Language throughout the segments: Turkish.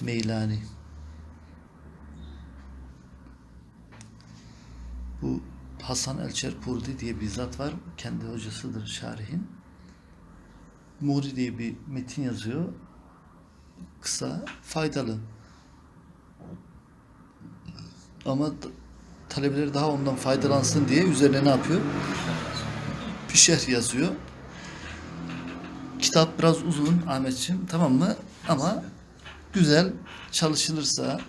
Meylani. Bu Hasan el-Çerpurdi diye bir zat var. Kendi hocasıdır şarihin. Muri diye bir metin yazıyor. Kısa, faydalı. Ama t- talebeler daha ondan faydalansın diye üzerine ne yapıyor? Bir şerh yazıyor. Kitap biraz uzun Ahmetciğim tamam mı? Ama güzel çalışılırsa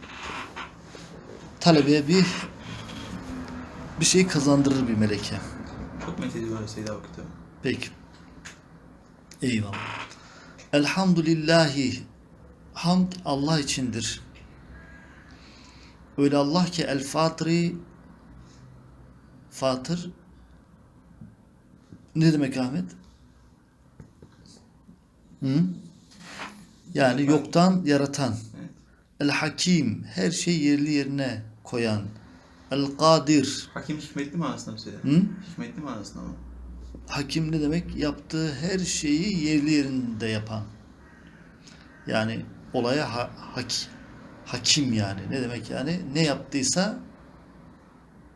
talebeye bir bir şey kazandırır bir meleke. Çok methedi var Seyyid abi kitabı. Peki. Eyvallah. Elhamdülillahi. Hamd Allah içindir. Öyle Allah ki el fatiri Fatır ne demek Ahmet? Hı? Yani yoktan yaratan. Evet. El hakim her şeyi yerli yerine koyan. El kadir Hakim hikmetli manasında mı abi? Hı? Hikmetli manasında mı? Hakim ne demek? Yaptığı her şeyi yerli yerinde yapan. Yani olaya ha- hak- hakim yani. Ne demek yani? Ne yaptıysa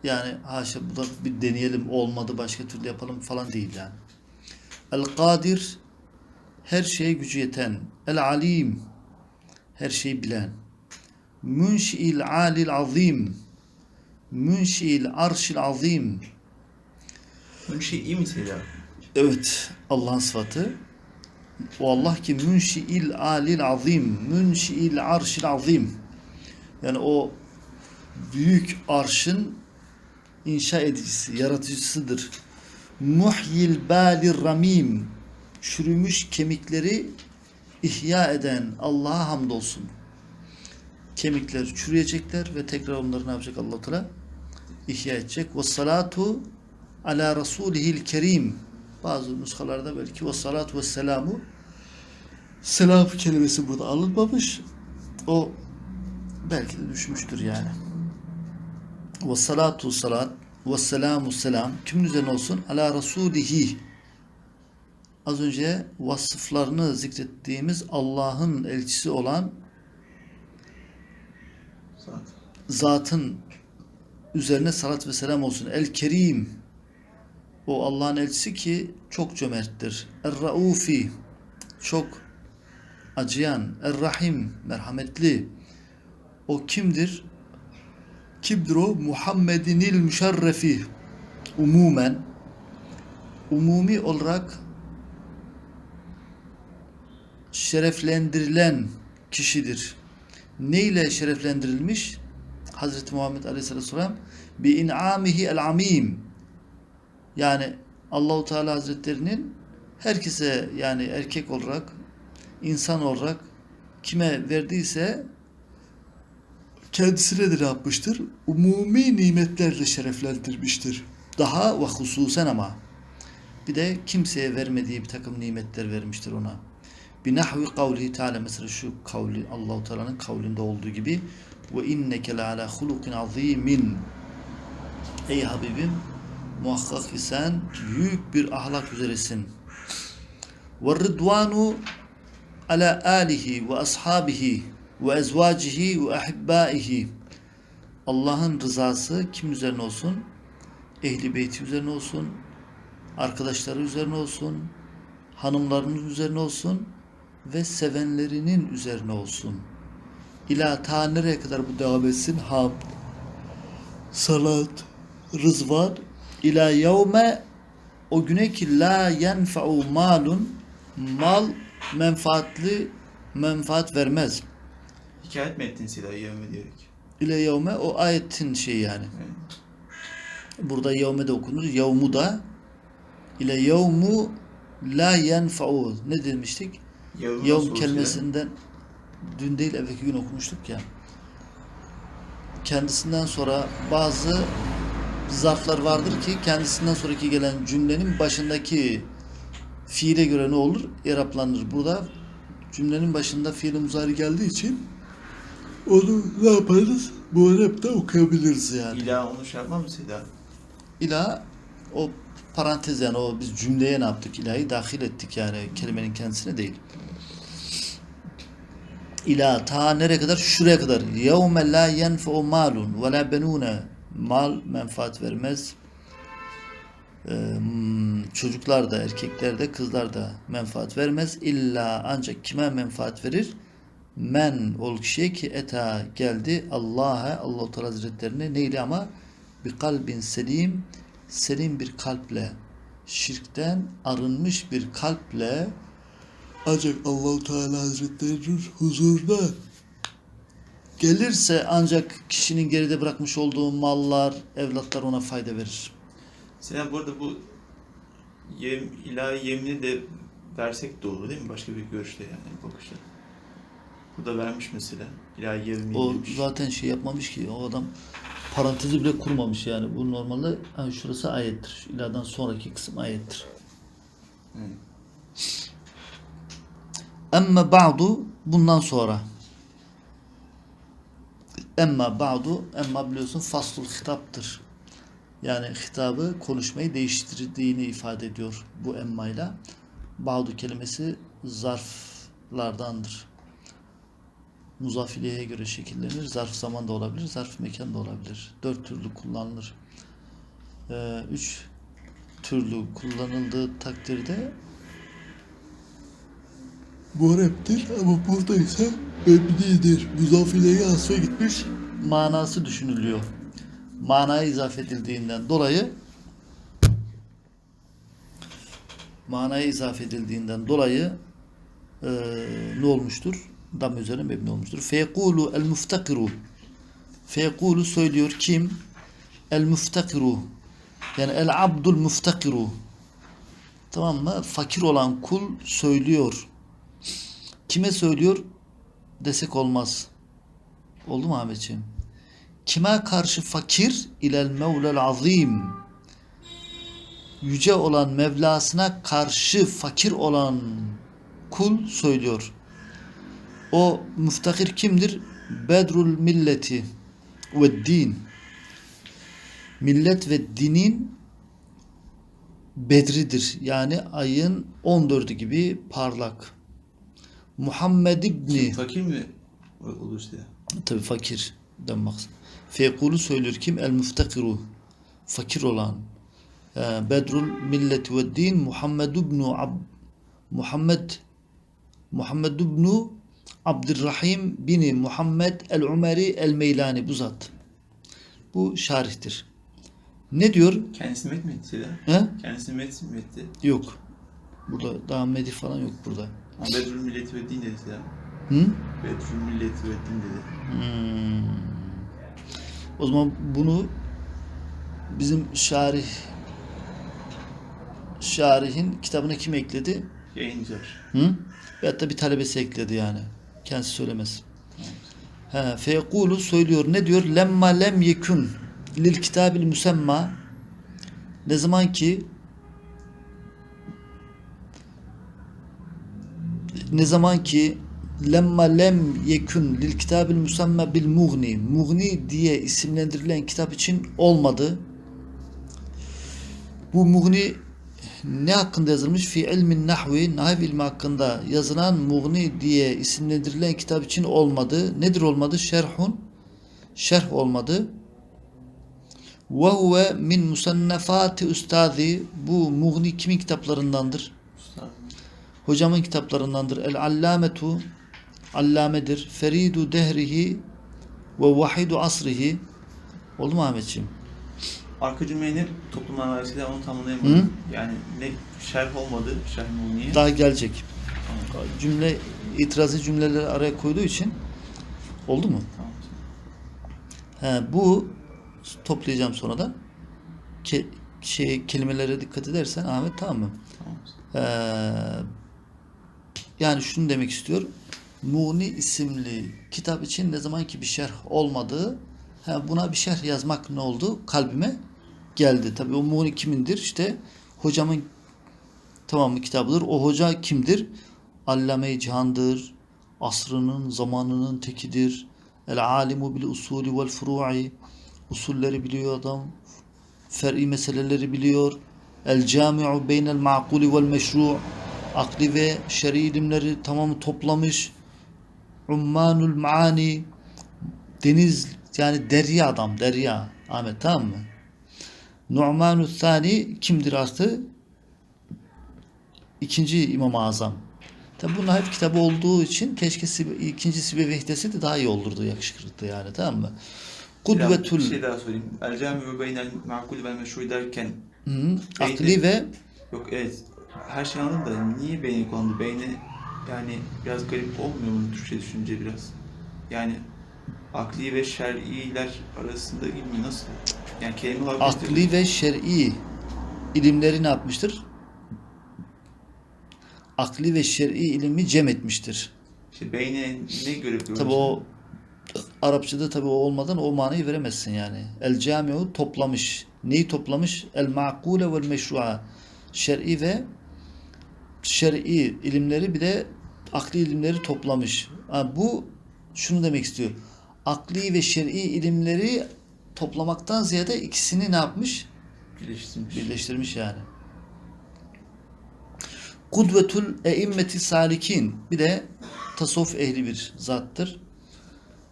yani haşa bu da bir deneyelim olmadı başka türlü yapalım falan değil yani. El kadir her şeye gücü yeten. El alim her şeyi bilen. Münşi'il alil azim. Münşi'il arşil azim. İyi mi abi? Evet, Allah'ın sıfatı. O Allah ki münşi'il alil azim, münşi'il arşil azim. Yani o büyük arşın inşa edicisi, yaratıcısıdır. Muhyil balir ramim. Çürümüş kemikleri ihya eden Allah'a hamdolsun. Kemikler çürüyecekler ve tekrar onları ne yapacak allah Teala? İhya edecek. Ve salatu ala rasulihil kerim. Bazı nuskalarda belki ve salatu ve selamu selam kelimesi burada alınmamış. O belki de düşmüştür yani. Ve salatu salat ve selamu selam kimin üzerine olsun? Ala rasulihi az önce vasıflarını zikrettiğimiz Allah'ın elçisi olan Saat. zatın üzerine salat ve selam olsun. El Kerim o Allah'ın elçisi ki çok cömerttir. Er-Raufi çok acıyan. Er-Rahim merhametli. O kimdir? Kimdir o? Muhammedinil müşerrefi umumen umumi olarak şereflendirilen kişidir. Ne ile şereflendirilmiş? Hazreti Muhammed Aleyhisselatü Vesselam bi in'amihi el amim yani Allahu Teala Hazretlerinin herkese yani erkek olarak insan olarak kime verdiyse kendisine de yapmıştır? Umumi nimetlerle şereflendirmiştir. Daha ve hususen ama bir de kimseye vermediği bir takım nimetler vermiştir ona. Binahvi kavlihi Teala mesela şu kavli Allahu Teala'nın kavlinde olduğu gibi ve inneke la ala hulukin azimin. Ey Habibim muhakkak ki sen büyük bir ahlak üzeresin. Ve rıdvanu ala alihi ve ashabihi ve ezvacihi ve ahibbaihi. Allah'ın rızası kim üzerine olsun? Ehli beyti üzerine olsun, arkadaşları üzerine olsun, hanımlarının üzerine olsun ve sevenlerinin üzerine olsun. İla ta nereye kadar bu devam etsin? Hamd, salat, rızvan ila yevme o güne ki la yenfa'u malun mal menfaatli menfaat vermez. Hikayet mi ettin abi yevme diyerek? İle yevme o ayetin şeyi yani. Evet. Burada yevme de okunur. Yevmu da ile yevmu la yenfa'u ne demiştik? Yevm suresi. kelimesinden dün değil evvelki gün okumuştuk ya. Kendisinden sonra bazı zarflar vardır ki kendisinden sonraki gelen cümlenin başındaki fiile göre ne olur? Eraplanır. Burada cümlenin başında fiil muzari geldiği için onu ne yaparız? Bu Arap'ta okuyabiliriz yani. İla onu şey yapmaz mı abi? İla o parantez yani o biz cümleye ne yaptık? İlahi dahil ettik yani kelimenin kendisine değil. ila ta nereye kadar? Şuraya kadar. Yevme la yenfe'u malun ve la benune. Mal menfaat vermez. Ee, çocuklar da, erkekler de, kızlar da menfaat vermez. İlla ancak kime menfaat verir? Men ol kişiye ki eta geldi Allah'a, Allah-u Teala Hazretlerine neyle ama bir kalbin selim, selim bir kalple, şirkten arınmış bir kalple ancak Allahu Teala Hazretlerinin huzuruna gelirse ancak kişinin geride bırakmış olduğu mallar, evlatlar ona fayda verir. Selam bu arada bu yem, ilahi yemini de versek doğru değil mi? Başka bir görüşte yani bakışta. Burada vermiş mesela. İlahi yemini O demiş. zaten şey yapmamış ki o adam parantezi bile kurmamış yani. Bu normalde hani şurası ayettir. İladan sonraki kısım ayettir. Emme ba'du bundan sonra. Emma ba'du emma biliyorsun faslul hitaptır. Yani hitabı konuşmayı değiştirdiğini ifade ediyor bu emmayla. Ba'du kelimesi zarflardandır. Muzafileye göre şekillenir. Zarf zaman da olabilir, zarf mekan da olabilir. Dört türlü kullanılır. Ee, üç türlü kullanıldığı takdirde muharreptir ama burada ise mebnidir. Muzafileye asfa gitmiş. Manası düşünülüyor. Manaya izafe edildiğinden dolayı manaya izafe edildiğinden dolayı eee, ne olmuştur? Dam üzerine mebni olmuştur. Feyekulu el muftakiru Feyekulu söylüyor kim? El muftakiru yani el abdul muftakiru tamam mı? Fakir olan kul söylüyor. Kime söylüyor desek olmaz. Oldu mu Ahmetciğim? Kime karşı fakir? İlel mevlel azim. Yüce olan Mevlasına karşı fakir olan kul söylüyor. O müftakir kimdir? Bedrul milleti ve din. Millet ve dinin bedridir. Yani ayın 14'ü gibi parlak. Muhammed İbni Fakir mi olur işte? tabi fakir denmez. Fekulu söylüyor kim? El müftakiru fakir olan Ee, Bedrul milleti ve din Muhammed ibnu Ab Muhammed Muhammed ibnu Abdurrahim bini Muhammed el Umeri el Meylani bu zat. Bu şarihtir. Ne diyor? Kendisi met mi etti? He? Kendisi met mi etti? Yok. Burada daha medih falan yok burada. Bedrül milleti ve din dedi Seda. Hı? Bedrül milleti ve din dedi. Hmm. O zaman bunu bizim şarih şarihin kitabına kim ekledi? Yayıncılar. Hı? Veyahut da bir talebesi ekledi yani. Kendisi söylemez. He, söylüyor. Ne diyor? Lemma lem yekun lil kitabil müsemma ne zaman ki ne zaman ki lemma lem yekun lil kitabil musamma bil mughni mughni diye isimlendirilen kitap için olmadı. Bu mughni ne hakkında yazılmış? Fi ilmin nahvi, nahiv ilmi hakkında yazılan mughni diye isimlendirilen kitap için olmadı. Nedir olmadı? Şerhun, şerh olmadı. Ve huve min musannefati ustazi, bu mughni kimin kitaplarındandır? Usta. Hocamın kitaplarındandır. El allametu allamedir. Feridu dehrihi ve vahidu asrihi. Oldu mu Ahmetciğim? Arka cümleyi ne toplum analizinde onu tamamlayamadım. Yani ne şerh olmadı, şerh niye? Daha gelecek. Tamam. Cümle itirazı cümleleri araya koyduğu için oldu mu? Tamam. He, bu toplayacağım sonra da. Ke, şey kelimelere dikkat edersen Ahmet tamam mı? Tamam. Ee, yani şunu demek istiyor. Muni isimli kitap için ne zaman ki bir şerh olmadığı buna bir şerh yazmak ne oldu? Kalbime geldi. Tabii o Muni kimindir? İşte hocamın tamamı kitabıdır. O hoca kimdir? Allame-i Cihan'dır. Asrının, zamanının tekidir. El alimu bil usulü vel furu'i. Usulleri biliyor adam. Fer'i meseleleri biliyor. El cami'u beynel ma'kuli vel meşru' akli ve şer'i ilimleri tamamı toplamış. Ummanul maani deniz yani derya adam derya Ahmet tamam mı? Nu'manu Thani kimdir astı? İkinci İmam-ı Azam. Tabi bunlar hep kitabı olduğu için keşke Sibe- ikinci Sibe Vehdesi de daha iyi olurdu, yakışıklıdı yani tamam mı? Kudvetul Bir şey daha sorayım. El cami ve beynel ma'kul ve meşru derken Hı, akli ve yok evet her şey anladım da niye beyni kullandı? Beyni yani biraz garip olmuyor mu Türkçe düşünce biraz? Yani akli ve şer'iler arasında ilmi nasıl? Yani kelime olarak akli ve şer'i ilimleri ne yapmıştır? Akli ve şer'i ilimi cem etmiştir. işte beyne ne göre görüyoruz? Tabi o Arapçada tabi o olmadan o manayı veremezsin yani. El camiu toplamış. Neyi toplamış? El ma'kule vel meşru'a. Şer'i ve şer'i ilimleri bir de akli ilimleri toplamış. Ha, bu şunu demek istiyor. Akli ve şer'i ilimleri toplamaktan ziyade ikisini ne yapmış? birleştirmiş. Birleştirmiş yani. Kudvetul eimmeti salikin. Bir de tasavvuf ehli bir zattır.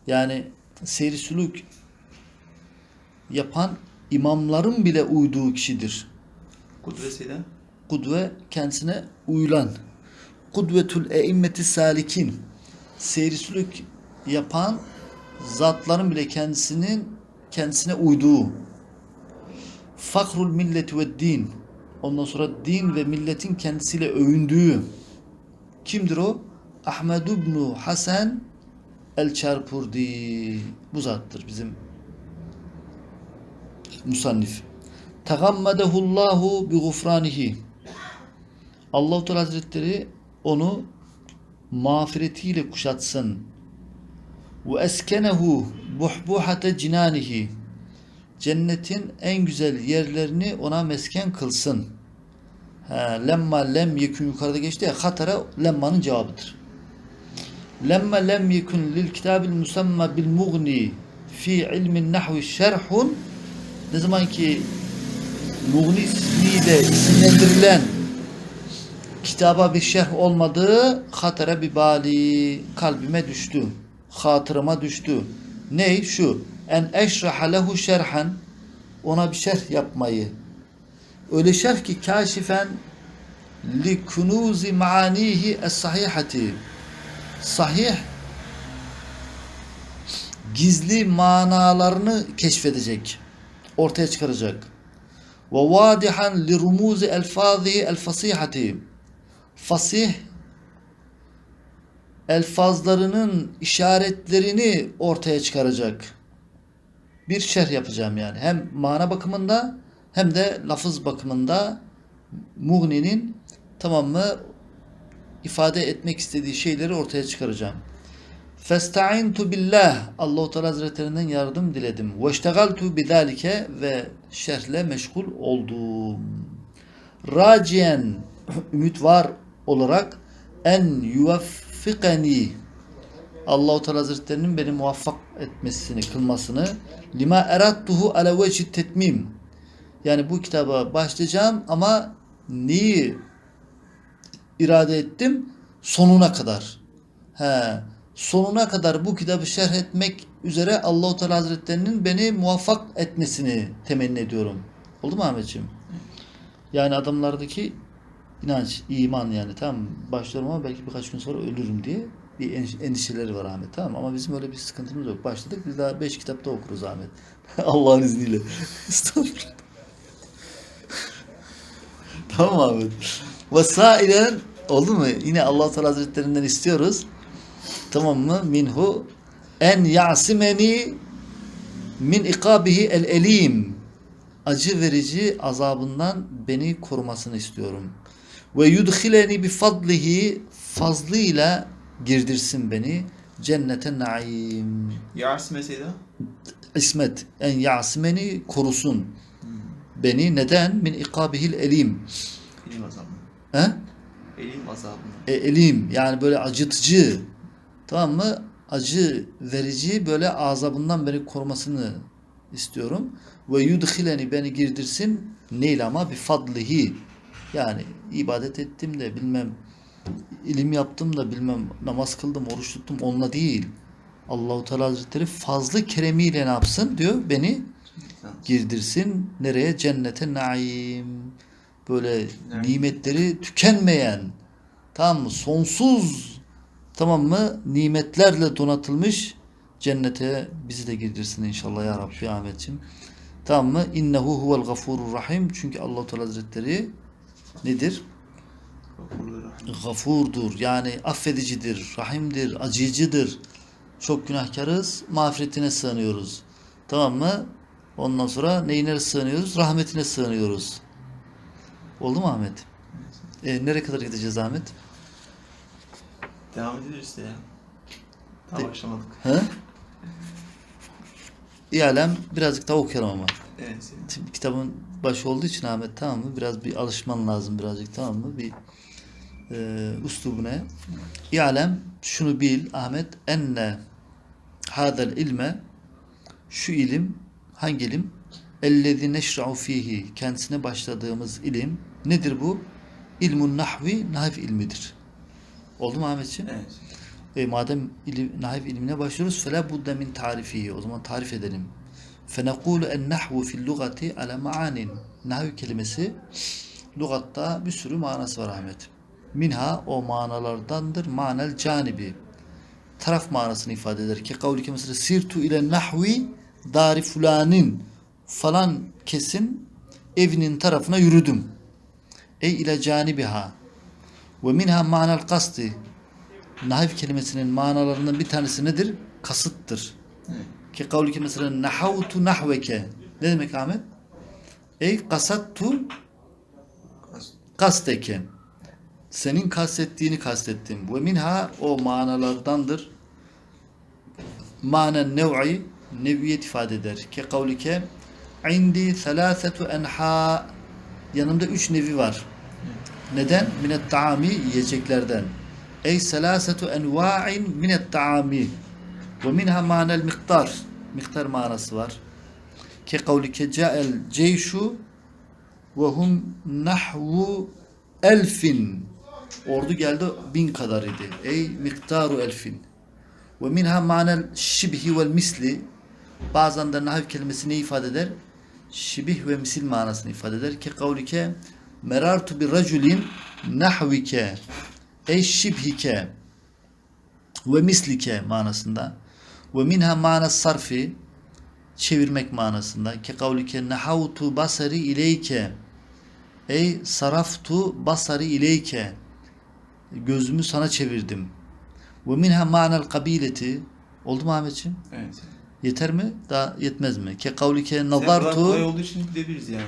Yani seyri sülük yapan imamların bile uyduğu kişidir. Kudresiyle Kudve kendisine uyulan. Kudvetul eimmeti salikin. Seyri sülük yapan zatların bile kendisinin kendisine uyduğu. Fakrul milleti ve din. Ondan sonra din ve milletin kendisiyle övündüğü. Kimdir o? Ahmed ibn Hasan el Çarpurdi. Bu zattır bizim musannif. Tegammadehullahu bi gufranihi. Allah-u Teala Hazretleri onu mağfiretiyle kuşatsın. Ve eskenehu buhbuhate cinanihi. Cennetin en güzel yerlerini ona mesken kılsın. Ha, lemma lem yekun yukarıda geçti ya hatara lemmanın cevabıdır. Lemma lem yekun lil kitabil musamma bil mughni fi ilmin nahvi şerhun ne zaman ki Mughni ismiyle isimlendirilen kitaba bir şerh olmadığı hatara bir bali kalbime düştü. Hatırıma düştü. Ne? Şu. En eşraha lehu şerhan ona bir şerh yapmayı. Öyle şerh ki kaşifen li kunuzi maanihi es sahihati. Sahih gizli manalarını keşfedecek. Ortaya çıkaracak. Ve vadihan li rumuzi elfazihi el fasihati. Fasih elfazlarının işaretlerini ortaya çıkaracak. Bir şerh yapacağım yani. Hem mana bakımında hem de lafız bakımında Mughni'nin tamam mı ifade etmek istediği şeyleri ortaya çıkaracağım. Festa'intu billah. Allahu Teala Hazretlerinden yardım diledim. Ve iştegaltu bidalike ve şerhle meşgul oldum. Raciyen ümit var olarak en yuvaffikani Allahu Teala Hazretlerinin beni muvaffak etmesini, kılmasını lima erattuhu ala vecih tetmim. Yani bu kitaba başlayacağım ama neyi irade ettim? Sonuna kadar. He, sonuna kadar bu kitabı şerh etmek üzere Allahu Teala Hazretlerinin beni muvaffak etmesini temenni ediyorum. Oldu mu Ahmetciğim? Yani adamlardaki inanç, iman yani mı? başlıyorum ama belki birkaç gün sonra ölürüm diye bir en- endişeleri var Ahmet tamam? Ama bizim öyle bir sıkıntımız yok. Başladık biz daha beş kitapta okuruz Ahmet. Allah'ın izniyle. Tamam Ahmet. Vesailen oldu mu? Yine Allah Teala Hazretlerinden istiyoruz. Tamam mı? Minhu en yasimeni min ikabihi el elim. Acı verici azabından beni korumasını istiyorum. Ve yudhileni bi fadlihi fazlıyla girdirsin beni cennete naim. Yars mesela İsmet en yasimeni korusun beni neden min ikabihil elim. ilim azabı. He? Elim azabı. E, elim yani böyle acıtıcı tamam mı? Acı verici böyle azabından beni korumasını istiyorum. Ve yudhileni beni girdirsin neyle ama bir fadlihi yani ibadet ettim de bilmem ilim yaptım da bilmem namaz kıldım, oruç tuttum onunla değil. Allahu Teala Hazretleri fazla keremiyle ne yapsın diyor? Beni girdirsin nereye? Cennete naim. Böyle Naim. nimetleri tükenmeyen tamam mı? Sonsuz tamam mı? Nimetlerle donatılmış cennete bizi de girdirsin inşallah ya Rabbi Ahmetciğim tamam mı? İnnehu huvel gafurur rahim. Çünkü Allah Teala Hazretleri nedir gafurdur yani affedicidir rahimdir acıyıcıdır çok günahkarız mağfiretine sığınıyoruz tamam mı ondan sonra neyine sığınıyoruz rahmetine sığınıyoruz oldu mu Ahmet e, nereye kadar gideceğiz Ahmet Devam ederiz de ya. Daha De- başlamadık. He? İyalem birazcık daha okuyalım ama. Evet. Şimdi kitabın başı olduğu için Ahmet tamam mı? Biraz bir alışman lazım birazcık tamam mı? Bir e, üslubuna. İ'alem şunu bil Ahmet enne hadel ilme şu ilim hangi ilim? Ellezi neşra'u fihi kendisine başladığımız ilim nedir bu? İlmun nahvi nahif ilmidir. Oldu mu Ahmetciğim? Evet. E, madem ilim, nahif ilmine başlıyoruz fela budda min tarifihi o zaman tarif edelim فَنَقُولُ اَنْنَحْوُ فِي اللُّغَةِ عَلَى مَعَانٍ Nahiv kelimesi lugatta bir sürü manası var Ahmet. Minha o manalardandır manel canibi. Taraf manasını ifade eder ki kavli mesela sirtu ile nahvi dari fulanin falan kesin evinin tarafına yürüdüm. Ey ile canibiha ve minha manel kasti Naif kelimesinin manalarından bir tanesi nedir? Kasıttır. Evet. Ki kavli mesela nahavtu nahveke. Ne demek Ahmet? Ey kasattu Kas- kasteke. Senin kastettiğini kastettim. Ve minha o manalardandır. Manen nev'i neviyet ifade eder. Ki kavlike indi thalâthetu enha yanımda üç nevi var. Neden? Minet taami yiyeceklerden. Ey selasetu enva'in minet taami. Ve minha manel miktar. Miktar manası var. Ki kavlike ca'el ceyşu ve hum nahvu elfin. Ordu geldi bin kadar idi. Ey miktaru elfin. Ve minha manel şibhi vel misli. Bazen de nahiv kelimesi ne ifade eder? Şibih ve misil manasını ifade eder. Ki kavlike merartu bir raculin nahvike. Ey şibhike ve mislike manasında. Ve minha mana sarfi çevirmek manasında. Ki kavlike nahavtu basari ileyke. Ey saraftu basari ileyke. Gözümü sana çevirdim. Ve minha manel kabileti. Oldu mu Ahmetciğim? Evet. Yeter mi? Daha yetmez mi? Ke kavlike Sen kolay nazartu. olduğu için gidebiliriz yani.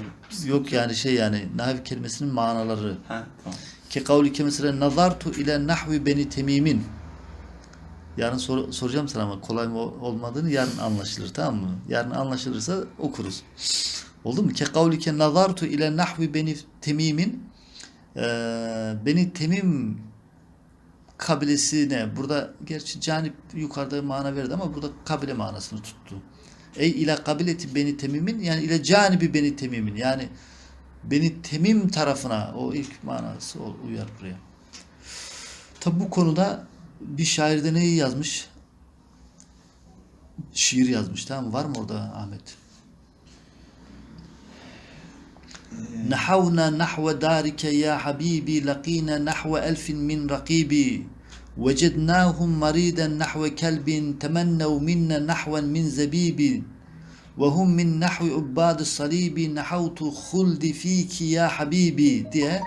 Yok yani şey yani nahiv kelimesinin manaları. Ha tamam. Ki kavlike mesela nazartu ile nahvi beni temimin. Yarın sor- soracağım sana ama kolay mı olmadığını yarın anlaşılır tamam mı? Yarın anlaşılırsa okuruz. Oldu mu? Ke kavlike nazartu ile nahvi beni temimin eee beni temim kabilesine burada gerçi canip yukarıda mana verdi ama burada kabile manasını tuttu. Ey ile kabileti beni temimin yani ile canibi beni temimin yani beni temim tarafına o ilk manası uyar buraya. Tabi bu konuda bir şair de neyi yazmış? Şiir yazmış tamam mı? Var mı orada Ahmet? نحونا نحو دارك يا حبيبي لقينا نحو ألف من رقيبي وجدناهم مريدا نحو كلب تمنوا منا نحوا من زبيب وهم من نحو عباد الصليب نحوت خلدي فيك يا حبيبي diye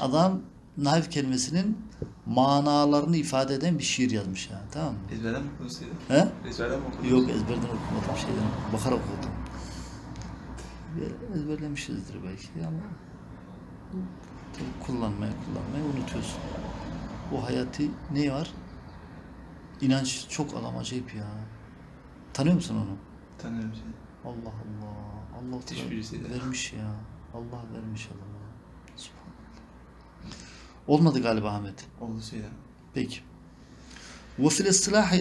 adam naif kelimesinin manalarını ifade eden bir şiir yazmış ya tamam mı? Ezberden mi okudun Seydin? He? Ezberden mi okudun? Yok ezberden okumadım şeyden bakarak okudum. Ezberlemişizdir belki ama tabii kullanmaya kullanmaya unutuyorsun. O hayati ne var? İnanç çok acayip ya. Tanıyor musun onu? Tanıyorum seni. Allah Allah. Allah vermiş ya. Allah vermiş adama. Subhanallah. Olmadı galiba Ahmet. Oldu Seydin. Peki. Ve fil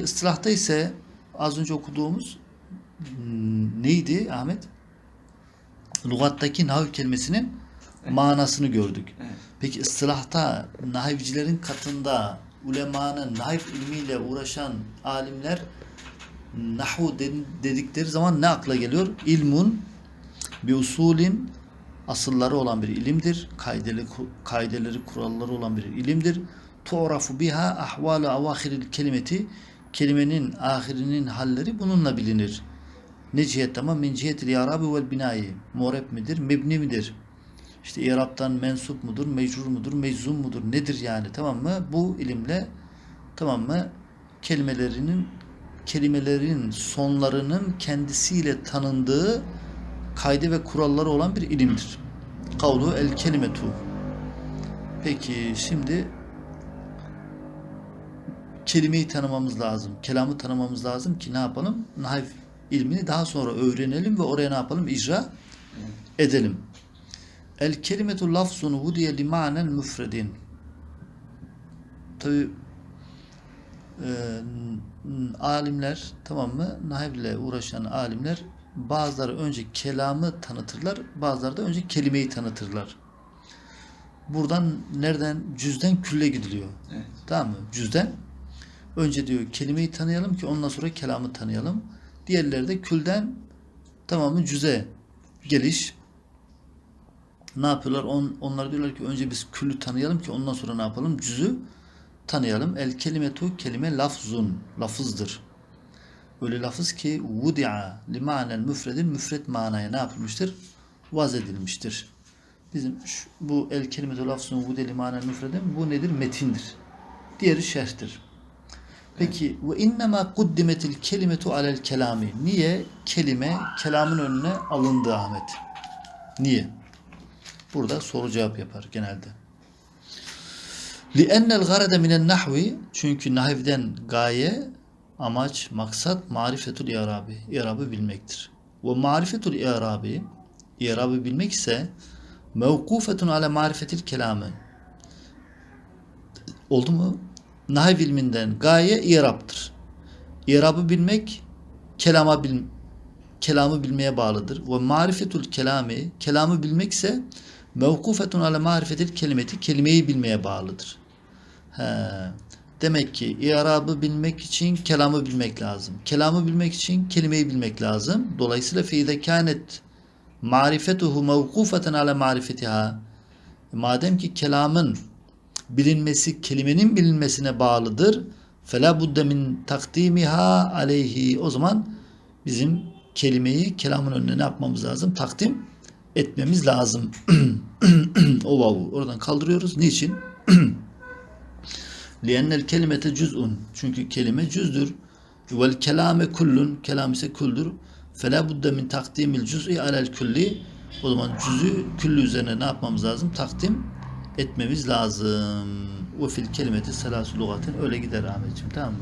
ıstılahta ise az önce okuduğumuz hmm, neydi Ahmet? Lugattaki nav kelimesinin manasını gördük. Evet. Peki ıstılahta nahivcilerin katında ulemanın nahiv ilmiyle uğraşan alimler nahu dedikleri zaman ne akla geliyor? İlmun bir usulin asılları olan bir ilimdir. Kaideleri, kaideleri kuralları olan bir ilimdir. Tu'rafu biha ahvalu avahiril kelimeti kelimenin ahirinin halleri bununla bilinir. Ne cihet ama min cihetil yarabi vel binayi. Morep midir, mebni midir? İşte İrab'dan mensup mudur, mecrur mudur, meczum mudur, nedir yani tamam mı? Bu ilimle tamam mı? Kelimelerinin kelimelerin sonlarının kendisiyle tanındığı kaydı ve kuralları olan bir ilimdir. Kavlu el kelimetu. Peki şimdi kelimeyi tanımamız lazım. Kelamı tanımamız lazım ki ne yapalım? Nahiv ilmini daha sonra öğrenelim ve oraya ne yapalım? İcra edelim. El kelimetu lafzun vudiye li ma'nen müfredin. Tabi alimler tamam mı? Nahiv ile uğraşan alimler bazıları önce kelamı tanıtırlar, bazıları da önce kelimeyi tanıtırlar. Buradan nereden? Cüzden külle gidiliyor. Evet. Tamam mı? Cüzden. Önce diyor kelimeyi tanıyalım ki ondan sonra kelamı tanıyalım. Diğerleri de külden tamamı cüze geliş. Ne yapıyorlar? On, onlar diyorlar ki önce biz küllü tanıyalım ki ondan sonra ne yapalım? Cüzü tanıyalım. El kelimetu kelime lafzun. Lafızdır. Öyle lafız ki vudi'a li ma'nel müfredin müfred manaya ne yapılmıştır? Vaz edilmiştir. Bizim şu- bu el kelimetu lafzun vudi'a li ma'nel müfredin bu nedir? Metindir. Diğeri şerhtir. Peki ve innema kuddimetil kelimetu alel kelami. Niye kelime kelamın önüne alındı Ahmet? Niye? Burada soru cevap yapar genelde. لِأَنَّ الْغَرَدَ مِنَ النَّحْوِ Çünkü nahivden gaye, amaç, maksat marifetul i'rabi. İ'rabı bilmektir. Ve marifetul i'rabi i'rabı bilmek ise mevkufetun ala marifetil kelamı. Oldu mu? Nahiv ilminden gaye i'raptır. İ'rabı bilmek kelama bil, kelamı bilmeye bağlıdır. Ve marifetul kelami kelamı bilmek ise mevkufetun ala marifetil kelimeti kelimeyi bilmeye bağlıdır. He. Demek ki i'rabı bilmek için kelamı bilmek lazım. Kelamı bilmek için kelimeyi bilmek lazım. Dolayısıyla fiide kânet marifetuhu mevkufeten ala marifetiha. Madem ki kelamın bilinmesi kelimenin bilinmesine bağlıdır. Fela budde min takdimiha aleyhi. O zaman bizim kelimeyi kelamın önüne ne yapmamız lazım? Takdim etmemiz lazım. o vavu oradan kaldırıyoruz. Niçin? Liennel kelimete cüz'un. Çünkü kelime cüzdür. Vel kelame kullun. Kelam ise kuldür. Fela budde min takdimil cüz'i alel külli. O zaman cüz'ü küllü üzerine ne yapmamız lazım? Takdim etmemiz lazım. Ve fil kelimeti selasu lugatin. Öyle gider Ahmetciğim. Tamam mı?